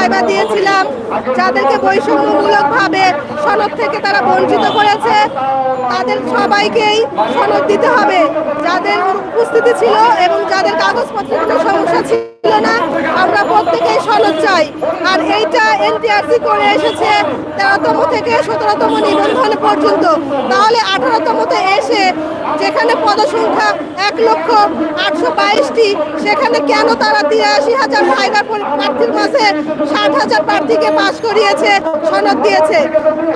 Viva দিয়েছিলাম, যাদেরকে বৈষম্যমূলকভাবে সনদ থেকে তারা বঞ্চিত করেছে, তাদের সবাইকেই সনদ দিতে হবে। যাদের উপস্থিতি ছিল এবং যাদের কাগজপত্রের কোনো সমস্যা ছিল না আমরা প্রত্যেকেই সনদ চাই। আর এইটা এনটিআরসি করে এসেছে তেরোতম থেকে সতেরোতম নিবন্ধন পর্যন্ত। তাহলে আঠারোতমতে এসে যেখানে পদসংখ্যা এক লক্ষ আটশো বাইশটি, সেখানে কেন তারা তিরাশি হাজার ভাইবার প্রার্থীর মাঝে ষাট হাজার প্রার্থীকে পাশ করিয়েছে, সনদ দিয়েছে?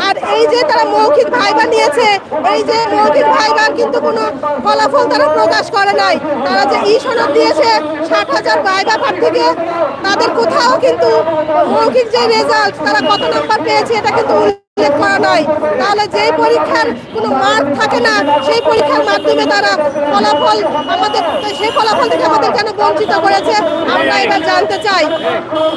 আর এই যে তারা মৌখিক ভাইবা নিয়েছে, এই যে মৌখিক ভাইবার কিন্তু কোনো ফলাফল তারা প্রকাশ করে নাই। তারা যে ই সনদ দিয়েছে, ষাট হাজার ভাইবা প্রার্থীকে তাদের কোথাও কিন্তু মৌখিক যে রেজাল্ট তারা কত নাম্বার পেয়েছে এটা কিন্তু করা নয় তাহলে যেই পরীক্ষার কোনো মার্ক থাকে না, সেই পরীক্ষার মাধ্যমে তারা ফলাফল আমাদের, সেই ফলাফল থেকে আমাদের কেন বঞ্চিত করেছে, আমরা এটা জানতে চাই।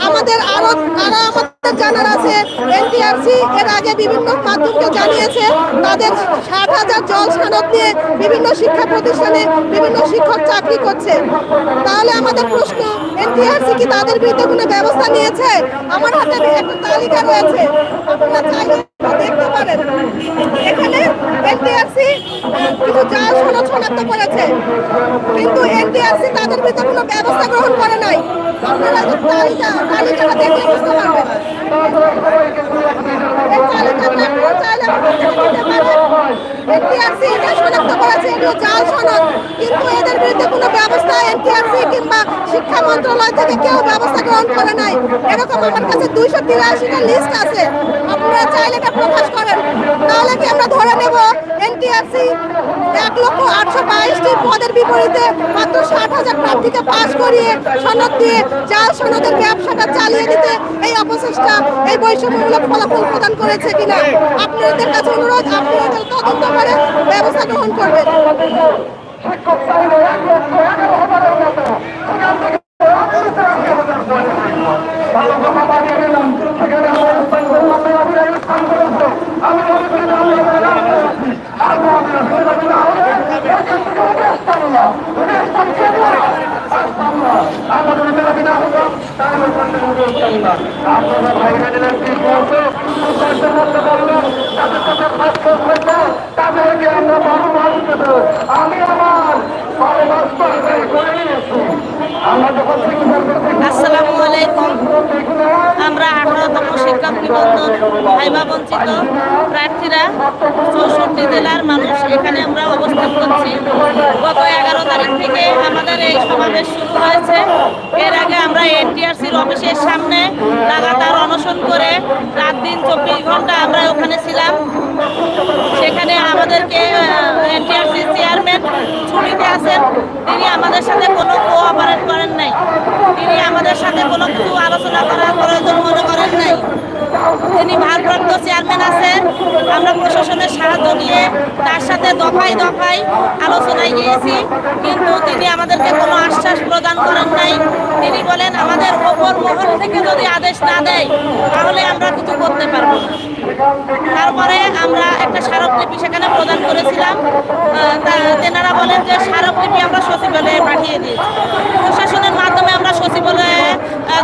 আমাদের আরও আরও আমাদের জানার আছে এনটিআরসি এর আগে বিভিন্ন মাধ্যমকে জানিয়েছে, তাদের ষাট হাজার জল সনদ নিয়ে বিভিন্ন শিক্ষা প্রতিষ্ঠানে বিভিন্ন শিক্ষক চাকরি করছে। তাহলে আমাদের প্রশ্ন এনটিআরসি কি তাদের বিরুদ্ধে কোনো ব্যবস্থা নিয়েছে? আমার হাতে একটা তালিকা রয়েছে। আপনারা চাইলে শনাক্ত করেছে কিন্তু এটা কিন্তু এদের বিরুদ্ধে কোনো ব্যবস্থা এনটিআরসি কিংবা শিক্ষা মন্ত্রণালয় থেকে কেউ ব্যবস্থা গ্রহণ করে নাই। এরকম আমার কাছে দুইশো তিরাশিটা লিস্ট আছে। আপনারা চাইলে এটা প্রকাশ করেন। তাহলে কি আমরা ধরে নেব এনটিআরসি এক লক্ষ আটশো বাইশটি পদের বিপরীতে মাত্র ষাট হাজার প্রার্থীকে পাশ করিয়ে সনদ দিয়ে জাল সনদের ব্যবসাটা চালিয়ে দিতে এই অপচেষ্টা এই বৈষম্যমূলক ফলাফল প্রদান করেছে কিনা? আপনাদের কাছে অনুরোধ, আপনারা তদন্ত করে ব্যবস্থা গ্রহণ করবেন। তাদেরকে আমরা বহু আমি আমার ভালোবাসা করে নিয়েছি আমরা যখন আসসালামু আলাইকুম আমরা আঠারোতম শিক্ষক নিবন্ধন ভাইবা বঞ্চিত প্রার্থীরা চৌষট্টি জেলার মানুষ এখানে আমরা অবস্থান করছি গত এগারো তারিখ থেকে আমাদের এই সমাবেশ শুরু হয়েছে। এর আগে আমরা এনটিআরসির অফিসের সামনে লাগাতার অনশন করে রাত দিন চব্বিশ ঘণ্টা আমরা ওখানে ছিলাম। সেখানে আমাদেরকে এনটিআরসি চেয়ারম্যান ছুটিতে আছেন। তিনি আমাদের সাথে কোনো কোঅপারেট করেন নাই। তিনি আমাদের সাথে কোনো কিছু আলোচনা করার প্রয়োজন তিনি ভারপ্রাপ্ত চেয়ারম্যান আছেন আমরা প্রশাসনের সাহায্য নিয়ে তার সাথে দফায় দফায় আলোচনায় গিয়েছি, কিন্তু তিনি আমাদেরকে কোনো আশ্বাস প্রদান করেন নাই। ওপর মহল থেকে যদি আদেশ না দেয়, তাহলে আমরা কিছু করতে পারব তারপরে আমরা একটা স্মারকলিপি সেখানে প্রদান করেছিলাম। তেনারা বলেন যে স্মারকলিপি আমরা সচিবালয়ে পাঠিয়ে দিয়েছি। প্রশাসনের মাধ্যমে আমরা সচিবালয়ে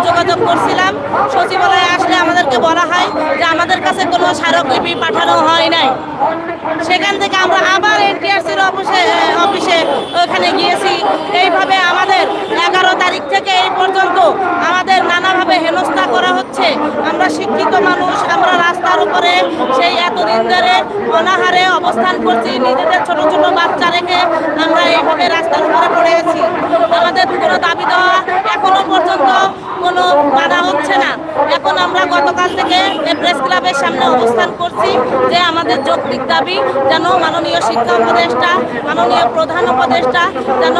যোগাযোগ করছিলাম। সচিবালয়ে আসলে আমাদেরকে বলা হয় যে আমাদের কাছে কোনো স্মারকলিপি পাঠানো হয় নাই। সেখান থেকে আমরা আবার এনটিআরসির অফিসে অফিসে ওখানে গিয়েছি। এইভাবে তারিখ থেকে এই পর্যন্ত আমাদের নানাভাবে হেনস্থা করা হচ্ছে। আমরা শিক্ষিত মানুষ, আমরা রাস্তার উপরে সেই এতদিন ধরে অনাহারে অবস্থান করছি। নিজেদের ছোট ছোট বাচ্চা রেখে আমরা এইভাবে রাস্তার উপরে পড়ে আছি। আমাদের কোনো দাবি দেওয়া এখনও পর্যন্ত কোনো বাধা হচ্ছে না। এখন আমরা গতকাল থেকে প্রেস ক্লাবের সামনে অবস্থান করছি যে আমাদের যৌক্তিক দাবি যেন মাননীয় শিক্ষা উপদেষ্টা, মাননীয় প্রধান উপদেষ্টা যেন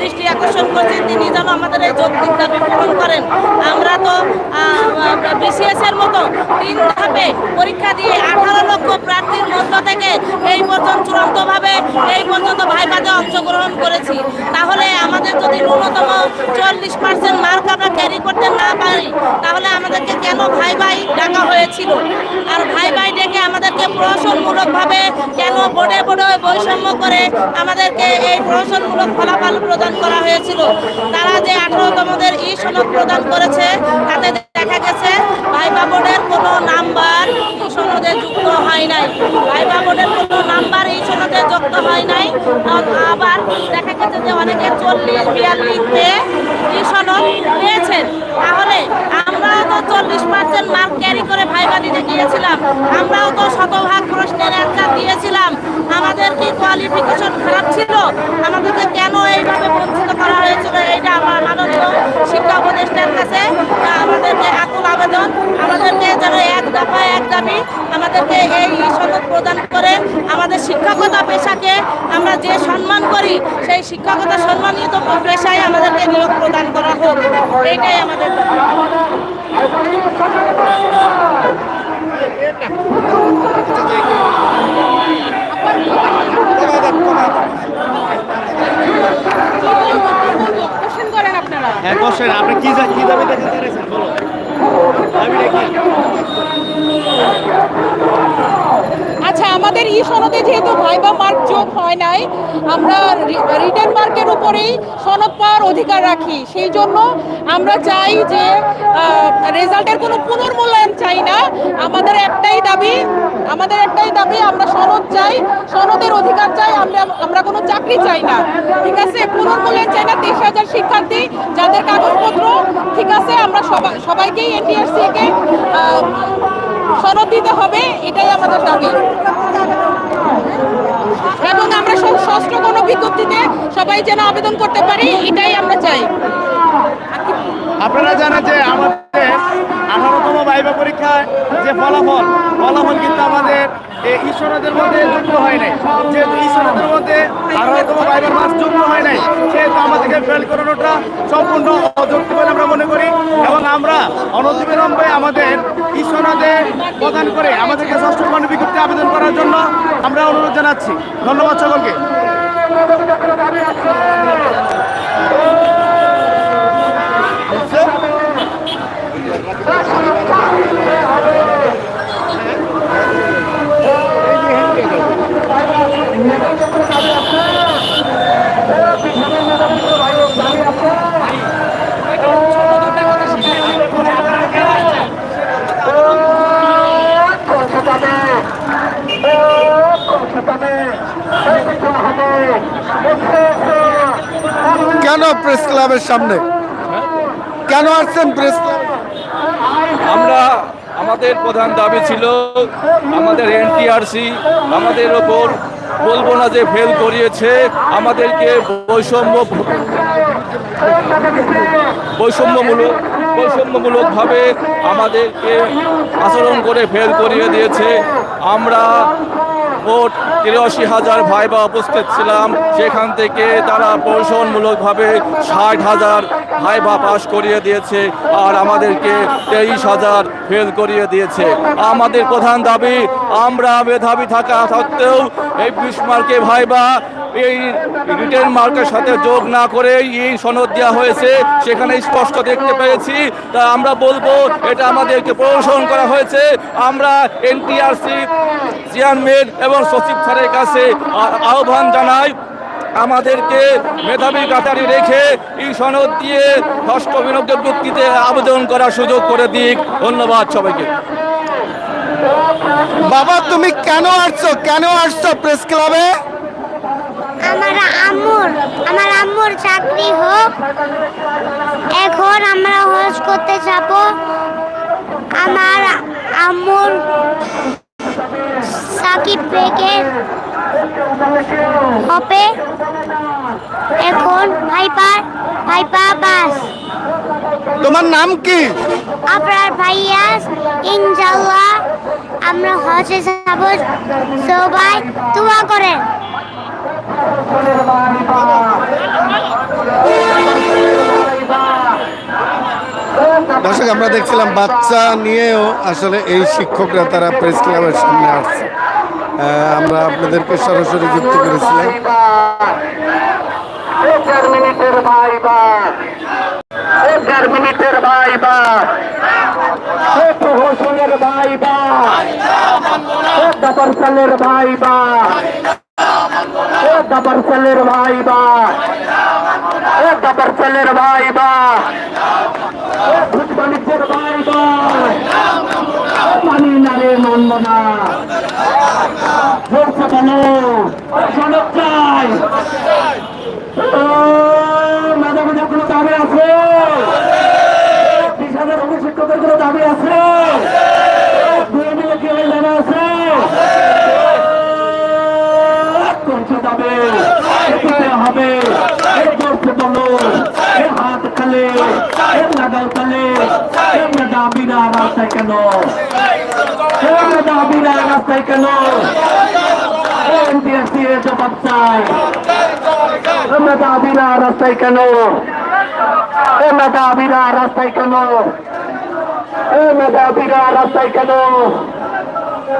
দৃষ্টি আকর্ষণ করছে, তিনি যেন আমাদের এই যৌক্তিক দাবি পূরণ করেন। আমরা তো বিসিএস এর মতো তিন ধাপে পরীক্ষা দিয়ে আঠারো লক্ষ প্রার্থীর মধ্য থেকে এই পর্যন্ত চূড়ান্তভাবে, এই পর্যন্ত ভাইভাতে অংশগ্রহণ করেছি। তাহলে আমাদের যদি ন্যূনতম চল্লিশ পার্সেন্ট মার্ক আমরা ক্যারি করতে না পারি, তাহলে আমাদেরকে কেন ভাই ভাই ডাকা হয়েছিল? আর ভাই ভাই ডেকে আমাদেরকে প্রহসনমূলকভাবে কেন বোর্ডে বোর্ডে বৈষম্য করে আমাদেরকে এই প্রহসনমূলক ফলাফল প্রদান করা হয়েছিল? তারা যে আঠারোতমদের ই সনদ প্রদান করেছে, তাতে দেখা গেছে, ভাইবা বোর্ডের কোনো নাম্বার এই সনদে যুক্ত হয় নাই। ভাইবা বোর্ডের কোনো নাম্বার এই সনদে যুক্ত হয় নাই। আবার দেখা গেছে যে অনেকে চল্লিশ বিয়াল্লিশ পেয়ে এই সনদ পেয়েছেন। তাহলে আমরা তো চল্লিশ পার্সেন্ট মার্ক ক্যারি করে ভাইবা দিতে গিয়েছিলাম। আমরাও তো শতভাগ প্রশ্নের অ্যান্সার দিয়েছিলাম। আমাদের কি কোয়ালিফিকেশন খারাপ ছিল? আমাদেরকে কেন এইভাবে বঞ্চিত করা হয়েছিল? এইটা আমার মাননীয় শিক্ষা উপদেষ্টার কাছে আবেদন। আমাদেরকে যেন এক দফা এক দাবি আমাদেরকে এই সনদ প্রদান করে আমাদের শিক্ষকতা পেশাকে আমরা যে সম্মান করি সেই শিক্ষকতা সম্মানিত পেশায় আমাদেরকে নিয়োগ প্রদান করা হোক। এইটাই আমাদের হ্যাঁ কোশ্চেন আপনি কি কি দাবি দেখতে পেরেছেন বলো দাবিটা কি আচ্ছা আমাদের ই সনদে যেহেতু ভাইবা মার্ক যোগ হয় নাই, আমরা রিটার্ন মার্কের উপরেই সনদ পাওয়ার অধিকার রাখি। সেই জন্য আমরা চাই যে রেজাল্টের কোনো পুনর্মূল্যায়ন চাই না। আমাদের একটাই দাবি, আমাদের একটাই দাবি, আমরা সনদ চাই, সনদের অধিকার চাই, আমরা আমরা কোনো চাকরি চাই না। ঠিক আছে? পুনর্মূল্যায়ন চাই না। তেইশ হাজার শিক্ষার্থী, যাদের কাগজপত্র, ঠিক আছে? আমরা সবাই সবাইকেই এনটিআরসি কে সনদ দিতে হবে, এটাই আমাদের দাবি। এবং আমরা ষষ্ঠ কোনো বিজ্ঞপ্তিতে সবাই যেন আবেদন করতে পারি, এটাই আমরা চাই। আপনারা জানেন যে আমাদের আঠারোতম বাইবা পরীক্ষায় যে ফলাফল ফলাফল কিন্তু আমাদের ঈশ্বরদের মধ্যে যুক্ত হয় নাই। যেহেতু ঈশ্বরদের মধ্যে আঠারোতম বাইবার মাস যুক্ত হয় নাই, সেহেতু আমাদেরকে ফেল করানোটা সম্পূর্ণ অযুক্তি বলে আমরা মনে করি। এবং আমরা অনতিবিলম্বে আমাদের ঈশ্বরদের প্রদান করে আমাদেরকে ষষ্ঠ বিজ্ঞপ্তি আবেদন করার জন্য আমরা অনুরোধ জানাচ্ছি। ধন্যবাদ সকলকে। কেন প্রেস ক্লাবের সামনে? কেন আসছেন প্রেস আমরা, আমাদের প্রধান দাবি ছিল আমাদের এনটিআরসি আমাদের ওপর বলব না যে ফেল করিয়েছে, আমাদেরকে বৈষম্য বৈষম্যমূলক বৈষম্যমূলকভাবে আমাদেরকে আচরণ করে ফেল করিয়ে দিয়েছে। আমরা মোট তিরাশি হাজার ভাইবা উপস্থিত ছিলাম। সেখান থেকে তারা প্রশনমূলকভাবে ষাট হাজার ভাইবা পাস করিয়ে দিয়েছে আর আমাদেরকে তেইশ হাজার ফেল করিয়ে দিয়েছে। আমাদের প্রধান দাবি, আমরা মেধাবী থাকা সত্ত্বেও এই বিস্মার্কে মার্কে ভাইবা এই রিটেন মার্কের সাথে যোগ না করে এই সনদ দেওয়া হয়েছে, সেখানে স্পষ্ট দেখতে পেয়েছি। তা আমরা বলব, এটা আমাদেরকে প্রদর্শন করা হয়েছে। আমরা এনটিআরসি চেয়ারম্যান এবং সচিব স্যারের কাছে আহ্বান জানাই, আমাদেরকে মেধাবী কাতারি রেখে এই সনদ দিয়ে ষষ্ঠ বিনিয়োগ বৃত্তিতে আবেদন করার সুযোগ করে দিক। ধন্যবাদ সবাইকে। বাবা, তুমি কেন আসছো? কেন আসছো প্রেস ক্লাবে? আমার আম্মুর আমার আম্মুর চাকরি হোক। এখন আমরা হজ করতে যাব। আমার আম্মুর সাকিব বেগের হবে। এখন ভাইপার ভাইপা বাস। তোমার নাম কি? আপনার ভাইয়াস ইনশাল্লাহ আমরা হজে যাব। সবাই দোয়া করেন। দর্শক, আমরা দেখছিলাম বাচ্চা নিয়েও আসলে এই শিক্ষকরা তারা প্রেস ক্লাবের সামনে আসছে। আমরা আপনাদেরকে সরাসরি যুক্ত করেছিলাম। চার মিনিটের ভাইবা। চার ভাইবা গাবার সালের ভাইবা গাবার সালের গাবার সালের ভাইবা ভূত বাণিজ্যের এনপিআর ভাই ভাই মানি না রে মানব না বলছে কেন সনদ চাই ও, মাঝে মাঝে কোনো দাবি আছে বিশ হাজার শিক্ষকের কোনো দাবি আছে দুই মিলে কি হয়ে জানা আছে করতে যাবে দিতে হবে এই বলো এই হাত খালে এই লাগাও তালে এই দাবিরা রাস্তায় কেন? এই দাবিরা রাস্তায় কেন? এনপিএসসি এর জবাব চাই। আমরা দাবিরা রাস্তায় কেন? এ মেধাবীরা রাস্তায় কেন? এ মেধাবীরা রাস্তায় কেন?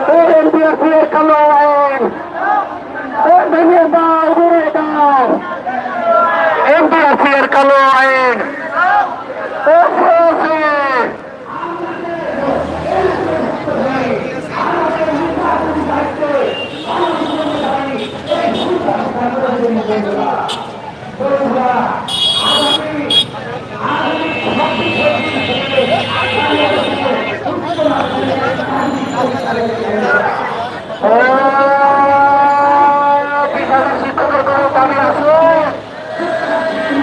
এ এনপিএসসি এর কেন? আইন এ ভেঙে দাও ঘুরে দাও। এনপিএসসি এর কালো আইন।